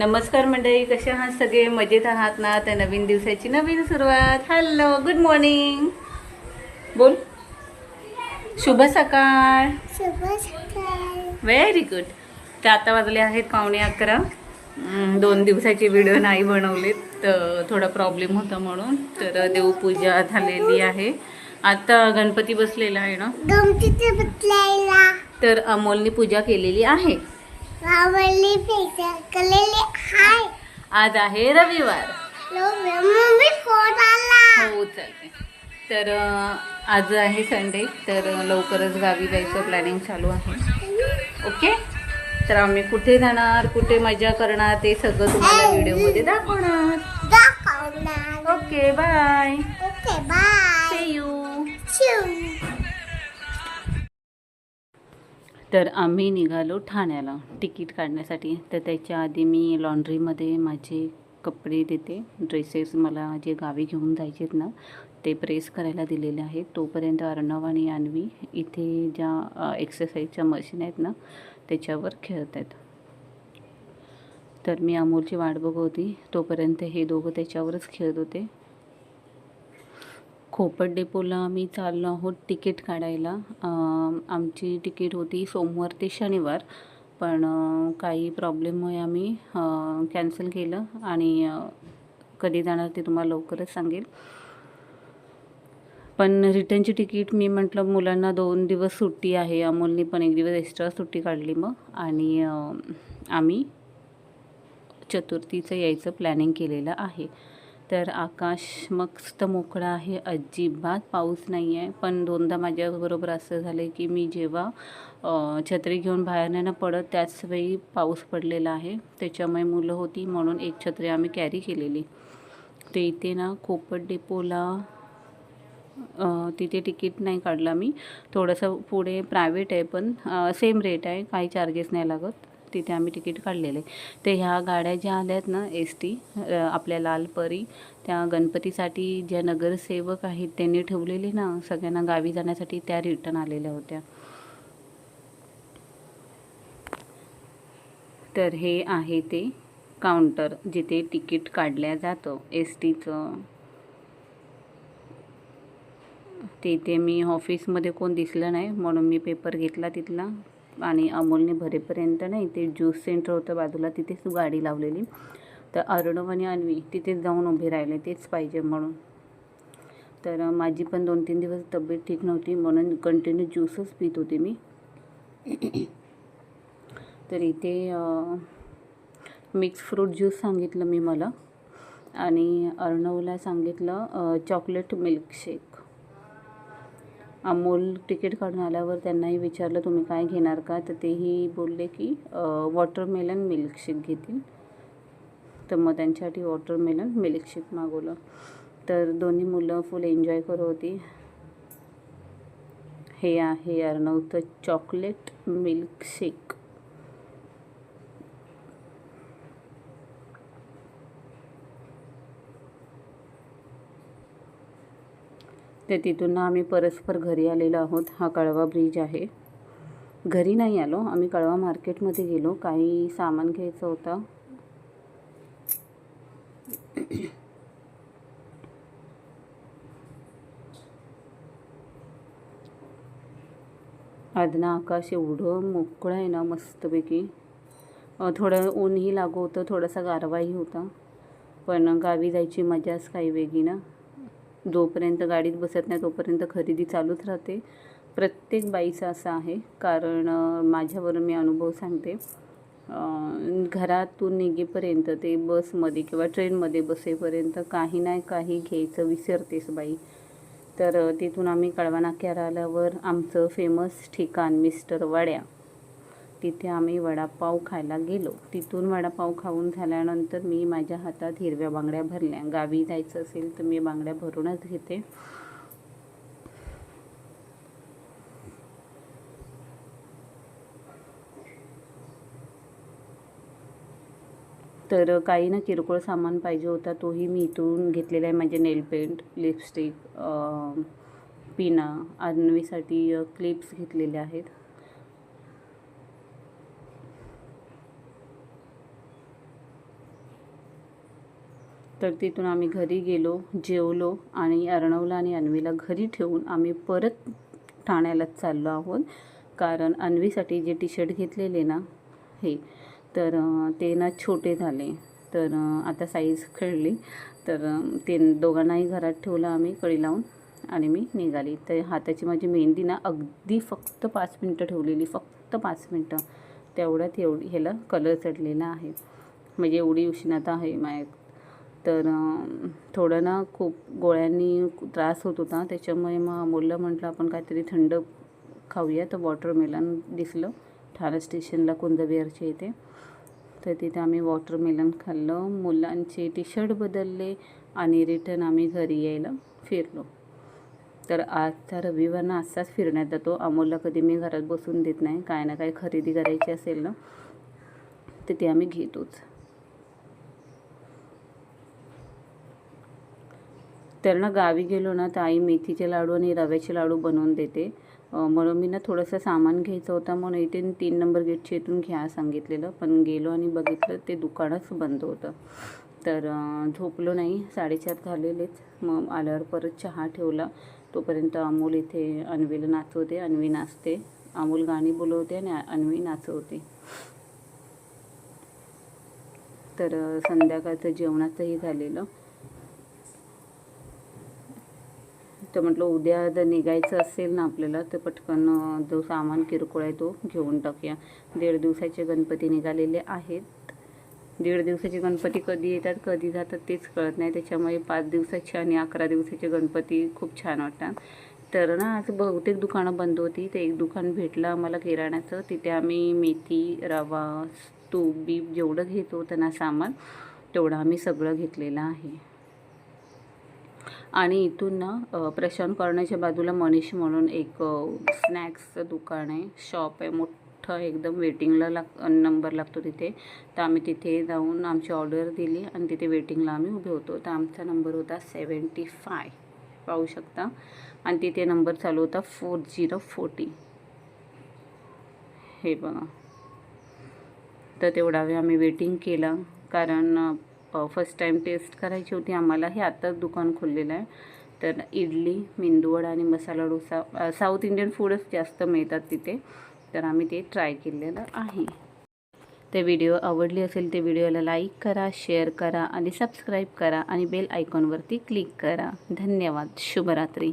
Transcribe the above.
नमस्कार मंडळी कसे आहात सगळे? मजेत आहात ना? तर नवीन दिवसाची नवीन सुरुवात. हॅलो गुड मॉर्निंग बोल. शुभ सकाळ. व्हेरी गुड तर आता वाजले आहेत पावणे अकरा. दोन दिवसाचे व्हिडिओ नाही बनवलेत तर थोडा प्रॉब्लेम होता म्हणून. तर देवपूजा झालेली आहे. आता गणपती बसलेला आहे ना? तर अमोलने पूजा केलेली आहे. हाय. आज आहे रविवार. हो चालते तर आज आहे संडे तर लवकरच गावी जायचं प्लॅनिंग चालू आहे. ओके तर आम्ही कुठे जाणार कुठे मजा करणार ते सगळं तुम्हाला व्हिडिओमध्ये दाखवणार. दाखवणार. Okay bye okay bye you तर आम्ही निघालो ठाण्याला तिकीट काढण्यासाठी. तर त्याच्या आधी मी लॉन्ड्रीमध्ये माझे कपडे देते. ड्रेसेस मला जे गावी घेऊन जायचे आहेत ना ते प्रेस करायला दिलेले आहेत. तोपर्यंत अर्णव आणि अन्वी इथे ज्या एक्सरसाइजच्या मशीन आहेत ना त्याच्यावर खेळत आहेत. तर मी अमोलची वाट बघत होती. तोपर्यंत हे दोघं त्याच्यावरच खेळत होते. खोपट डेपोला आम्ही चाललो आहोत तिकीट काढायला. आमची तिकीट होती सोमवार ते शनिवार पण काही प्रॉब्लेममुळे आम्ही कॅन्सल केलं आणि कधी जाणार ते तुम्हाला लवकरच सांगेल. पण रिटर्नची तिकीट मी म्हटलं मुलांना दोन दिवस सुट्टी आहे. अमोलने पण एक दिवस एक्स्ट्रा सुट्टी काढली मग. आणि आम्ही चतुर्थीचं यायचं प्लॅनिंग केलेलं आहे. तर आकाश मस्त मोकळा आहे. अजिबात पाऊस नाही आहे. पण दोनदा माझ्याबरोबर असं झालं की मी जेव्हा छत्री घेऊन बाहेर नाही ना पडत त्याच वेळी पाऊस पडलेला आहे. त्याच्यामुळे मुलं होती म्हणून एक छत्री आम्ही कॅरी केलेली. ते इथे ना खोपट डेपोला तिथे तिकीट नाही काढलं मी थोडंसं पुढे प्रायव्हेट आहे पण सेम रेट आहे. काही चार्जेस नाही लागत. तिथे आम्ही तिकीट काढलेले. ते ह्या गाड्या ज्या आल्या आहेत ना एस टी आपल्या लालपरी त्या गणपतीसाठी ज्या नगरसेवक आहेत त्यांनी ठेवलेले ना सगळ्यांना गावी जाण्यासाठी त्या रिटर्न आलेल्या होत्या. तर हे आहे ते काउंटर जिथे तिकीट काढल्या जातं एस टीचं. तिथे मी ऑफिसमध्ये कोण दिसलं नाही म्हणून मी पेपर घेतला तिथला. आणि अमोलने भरेपर्यंत नाही ते ज्यूस सेंटर होतं बाजूला तिथेच गाडी लावलेली. तर अर्णव आणि अन्वी तिथेच जाऊन उभे राहिले तेच पाहिजे म्हणून. तर माझी पण दोन तीन दिवस तब्येत ठीक नव्हती म्हणून कंटिन्यू ज्यूसच पित होते मी. तर इथे मिक्स फ्रूट ज्यूस सांगितलं मी मला. आणि अर्णवला सांगितलं चॉकलेट मिल्कशेक अमोल तिकीट काढून आल्यावर त्यांनाही विचारलं तुम्ही काय घेणार का? तर तेही बोलले की वॉटरमेलन मिल्कशेक घेतील. तर मग त्यांच्यासाठी वॉटरमेलन मिल्कशेक मागवलं. तर दोन्ही मुलं फुल एन्जॉय करत होती. हे आहे अर्णवचं चॉकलेट मिल्कशेक तर तिथून ना आम्ही परस्पर घरी आलेलो आहोत. हा कळवा ब्रिज आहे. घरी नाही आलो. आम्ही कळवा मार्केटमध्ये गेलो. काही सामान घ्यायचं होतं. आज आकाश एवढं मोकळं आहे ना मस्तपैकी. थोडं ऊनही लागू होतं थोडासा गारवाही होता. पण गावी जायची मजाच काही वेगळी ना. जोपर्यंत गाडीत बसत नाही तोपर्यंत खरेदी चालूच राहते. प्रत्येक बाईचं असं आहे. कारण माझ्यावरून मी अनुभव सांगते. घरातून निघेपर्यंत ते बसमध्ये किंवा ट्रेनमध्ये बसेपर्यंत काही नाही काही घ्यायचं विसरतेस बाई. तर तिथून आम्ही कळवा नाक्यावर आल्यावर आमचं फेमस ठिकाण मिस्टर वाड्या. तिथे आम्ही वडापाव खायला गेलो. तिथून वडापाव खाऊन झाल्यानंतर मी माझ्या हातात हिरव्या बांगड्या भरल्या. गावी जायचं असेल तर मी बांगड्या भरूनच घेते. तर काही ना किरकोळ सामान पाहिजे होता तोही मी इथून घेतलेला आहे. माझे नेल पेंट लिपस्टिक पिना अन्वीसाठी क्लिप्स घेतलेले आहेत. तर तिथून आम्ही घरी गेलो जेवलो आणि अर्णवला आणि अन्वीला घरी ठेवून आम्ही परत ठाण्यालाच चाललो आहोत. कारण अन्वीसाठी जे टी शर्ट घेतलेले ना हे तर ते ना छोटे झाले. तर आता साईज खेळली. तर ते दोघांनाही घरात ठेवलं आम्ही कळी लावून आणि मी निघाली. तर हाताची माझी मेहंदी ना अगदी फक्त पाच मिनटं ठेवलेली फक्त पाच मिनटं. तेवढ्यात एवढी ह्याला कलर चढलेला आहे. म्हणजे एवढी उष्णता आहे माझ्या तर थोडं ना खूप गोळ्यांनी त्रास होत होता. त्याच्यामुळे मग अमोलला म्हटलं आपण काहीतरी थंड खाऊया. तर वॉटरमेलन दिसलं. ठाणे स्टेशनला कुंदबिहारच्या इथे. तर तिथे आम्ही वॉटरमेलन खाल्लं. मुलांचे टी शर्ट बदलले आणि रिटर्न आम्ही घरी यायला फिरलो. तर आजचा रविवार ना असाच फिरण्यात जातो. अमोलला कधी मी घरात बसून देत नाही. काय ना काय खरेदी करायची असेल ना तर ते आम्ही घेतोच. त्यांना गावी गेलो ना तर आई मेथीचे लाडू आणि रव्याचे लाडू बनवून देते. म्हणून मी ना थोडंसं सामान घ्यायचं होतं म्हणून इथे तीन नंबर गेटच्या इथून घ्या सांगितलेलं. पण गेलो आणि बघितलं ते दुकानच बंद होतं. तर झोपलो नाही साडेचार झालेलेच. मग आल्यावर परत चहा ठेवला. तोपर्यंत अमोल इथे अन्वीला नाचवते अन्वी नाचते. अमोल गाणी बोलवते आणि अन्वी नाचवते. तर संध्याकाळचं जेवणाचंही झालेलं. तर म्हटलं उद्या जर निघायचं असेल ना आपल्याला तर पटकन जो सामान किरकोळ आहे तो घेऊन टाकूया. दीड दिवसाचे गणपती निघालेले आहेत. दीड दिवसाचे गणपती कधी येतात कधी जातात तेच कळत नाही. त्याच्यामुळे पाच दिवसाचे आणि अकरा दिवसाचे गणपती खूप छान वाटतात. तर ना आज बहुतेक दुकानं बंद होती. ते एक दुकान भेटलं आम्हाला किराण्याचं. तिथे आम्ही मेथी रवा तूप बीप जेवढं घेतो त्यांना सामान तेवढं आम्ही सगळं घेतलेलं आहे. आणि इथून ना प्रशांत कॉर्नरच्या बाजूला मनीष म्हणून एक स्नॅक्सचं दुकान आहे. शॉप आहे. मोठं एकदम वेटिंगला लाग नंबर लागतो तिथे. तर आम्ही तिथे जाऊन आमची ऑर्डर दिली आणि तिथे वेटिंगला आम्ही उभे होतो. तर आमचा नंबर होता सेवन्टी फाय. पाहू शकता? आणि तिथे नंबर चालू होता फोर झिरो फोर्टी. हे बघा. तर तेवढा वेळ आम्ही वेटिंग केलं. कारण फर्स्ट टाईम टेस्ट करायची होती आम्हाला. हे आत्ताच दुकान खोललेलं आहे. तर इडली मेंदूवडा आणि मसाला डोसा साऊथ इंडियन फूडच जास्त मिळतात तिथे. तर आम्ही ते ट्राय केलेलं आहे. ते व्हिडिओ आवडली असेल ते व्हिडिओला लाईक करा शेअर करा आणि सबस्क्राईब करा आणि बेल आयकॉनवरती क्लिक करा. धन्यवाद. शुभरात्री.